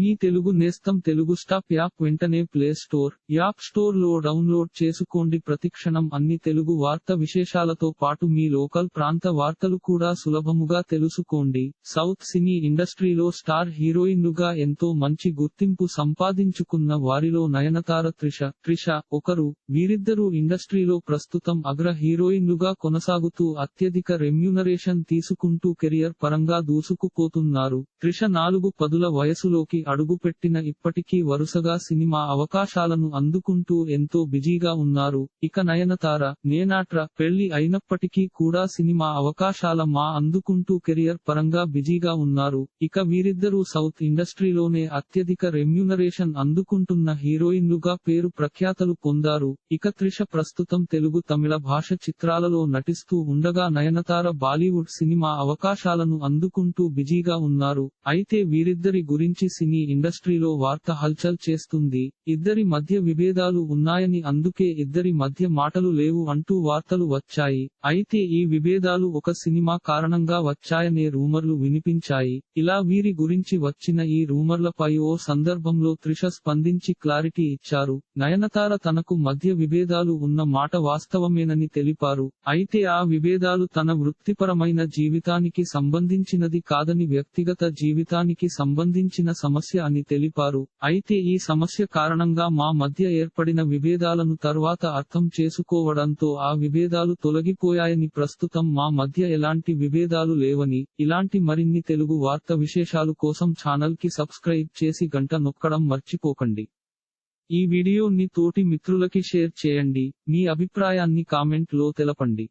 మీ తెలుగు నేస్తం Telugu stop app వెంటనే play store app స్టోర్లో డౌన్లోడ్ చేసుకోండి. ప్రతిక్షణం అన్ని తెలుగు వార్త విశేషాలతో పాటు మీ లోకల్ ప్రాంత వార్తలు కూడా సులభముగా తెలుసుకోండి. సౌత్ సినీ ఇండస్ట్రీలో స్టార్ హీరోయిన్లుగా ఎంతో మంచి గుర్తింపు సంపాదించుకున్న వారిలో నయనతార త్రిష త్రిష ఒకరు. వీరిద్దరూ ఇండస్ట్రీలో ప్రస్తుతం అగ్ర హీరోయిన్లుగా కొనసాగుతూ అత్యధిక రెమ్యూనరేషన్ తీసుకుంటూ కెరియర్ పరంగా దూసుకుపోతున్నారు. త్రిష నాలుగు పదుల వయసులోకి అడుగుపెట్టిన ఇప్పటికీ వరుసగా సినిమా అవకాశాలను అందుకుంటూ ఎంతో బిజీగా ఉన్నారు. ఇక నయనతార నేనాట్ర పెళ్ళి అయినప్పటికీ కూడా సినిమా అవకాశాల మా అందుకుంటూ కెరియర్ పరంగా బిజీగా ఉన్నారు. ఇక వీరిద్దరూ సౌత్ ఇండస్ట్రీలోనే అత్యధిక రెమ్యూనరేషన్ అందుకుంటున్న హీరోయిన్లుగా పేరు ప్రఖ్యాతలు పొందారు. ఇక త్రిష ప్రస్తుతం తెలుగు తమిళ భాష చిత్రాలలో నటిస్తూ ఉండగా నయనతార బాలీవుడ్ సినిమా అవకాశాలను అందుకుంటూ బిజీగా ఉన్నారు. అయితే వీరిద్దరి గురించి సినీ ఇండస్ట్రీలో వార్త హల్చల్ చేస్తుంది. ఇద్దరి మధ్య విభేదాలు ఉన్నాయని అందుకే ఇద్దరి మధ్య మాటలు లేవు అంటూ వార్తలు వచ్చాయి. అయితే ఈ విభేదాలు ఒక సినిమా కారణంగా వచ్చాయనే రూమర్లు వినిపించాయి. ఇలా వీరి గురించి వచ్చిన ఈ రూమర్లపై ఓ సందర్భంలో త్రిష స్పందించి క్లారిటీ ఇచ్చారు. నయనతార తనకు మధ్య విభేదాలు ఉన్న మాట వాస్తవమేనని తెలిపారు. అయితే ఆ విభేదాలు తన వృత్తిపరమైన జీవితానికి సంబంధించినది కాదని వ్యక్తిగత జీవితానికి సంబంధించిన సమస్య అని తెలిపారు. అయితే ఈ సమస్య కారణంగా మా మధ్య ఏర్పడిన విభేదాలను తర్వాత అర్థం చేసుకోవడంతో ఆ విభేదాలు తొలగిపోయాయని ప్రస్తుతం మా మధ్య ఎలాంటి విభేదాలు లేవని ఇలాంటి మరిన్ని తెలుగు వార్త విశేషాలు కోసం ఛానల్కి సబ్స్క్రైబ్ చేసి గంట నొక్కడం మర్చిపోకండి. ఈ వీడియోని తోటి మిత్రులకి షేర్ చేయండి. మీ అభిప్రాయాన్ని కామెంట్లో తెలపండి.